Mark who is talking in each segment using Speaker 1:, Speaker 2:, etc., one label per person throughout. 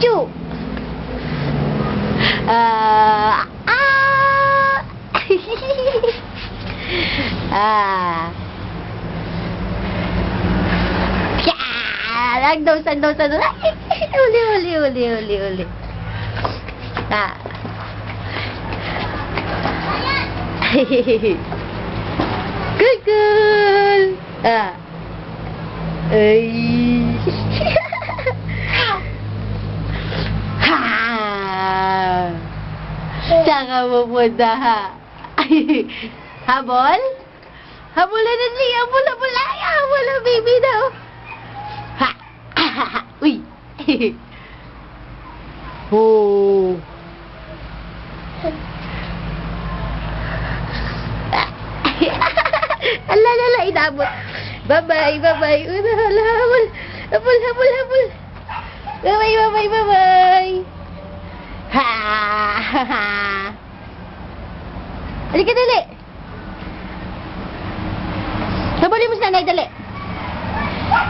Speaker 1: chu, ờ, à. À. À đang đâu xanh đâu xanh liu liu liu liu liu liu. À. Good good à. Ấy ha. Saan ka pupunta, ha? Habol? Habulan na siya. Habol, habol. Ay, habol ang baby daw. Ha. Uy. oh. Ala, ala, ala, inabot. Bye-bye, bye-bye. Una, hala, habol. Habol, habol, habol. Bye-bye, bye-bye, bye-bye. Ha, ha, ha. Halika, dali. Habulin mo si nanay, dali.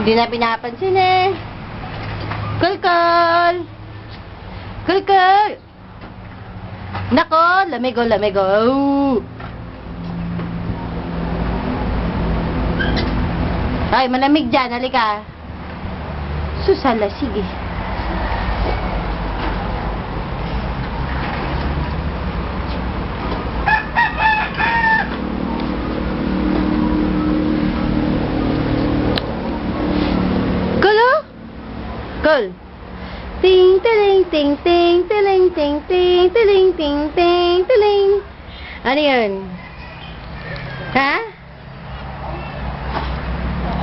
Speaker 1: Hindi na pinapansin eh. Kulkul. Kulkul. Nako, lamigo, lamigo. Ay, malamig dyan. Halika. Susala, sige. Kulo? Kul. Ting, tiling, ting, ting, tiling, ting, ting, tiling, ting, ting, tiling. Ano yun? Ha?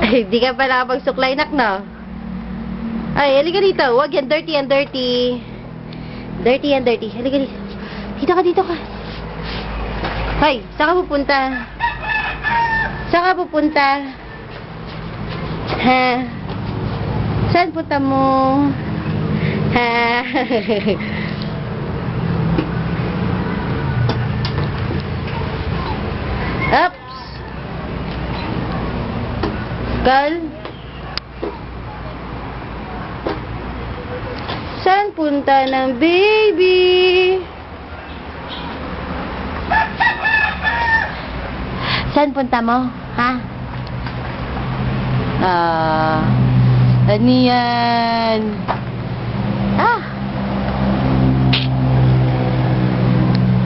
Speaker 1: Ay, di ka pa nakapagsuklay, nak, no? Ay, halika dito. Huwag yan. Dirty and dirty. Dirty and dirty. Halika dito. Dito ka, dito ka. Hoy, saan ka pupunta? Saan ka pupunta? Ha? Saan punta mo? Ha? Oops! Gal? Punta ng baby? Saan punta mo? Ha? Ah, ano yan? Ah!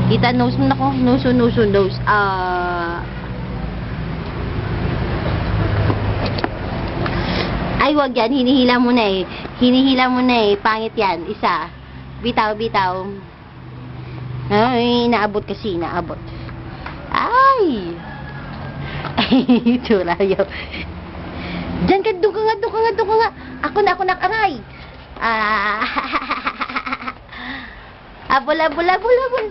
Speaker 1: Kita nose mo na ko. Nose, nose, nose. Ah. Ay, wag yan. Hinihila mo na eh. Hinihila mo na eh. Pangit yan. Isa. Bitaw, bitaw. Ay, naabot kasi. Naabot. Ay! Ay, tsura yun. Diyan ka, doon ka nga, doon ka nga, doon ka nga. Ako na, ako na, aray. Ah. Abol, abol, abol, abol.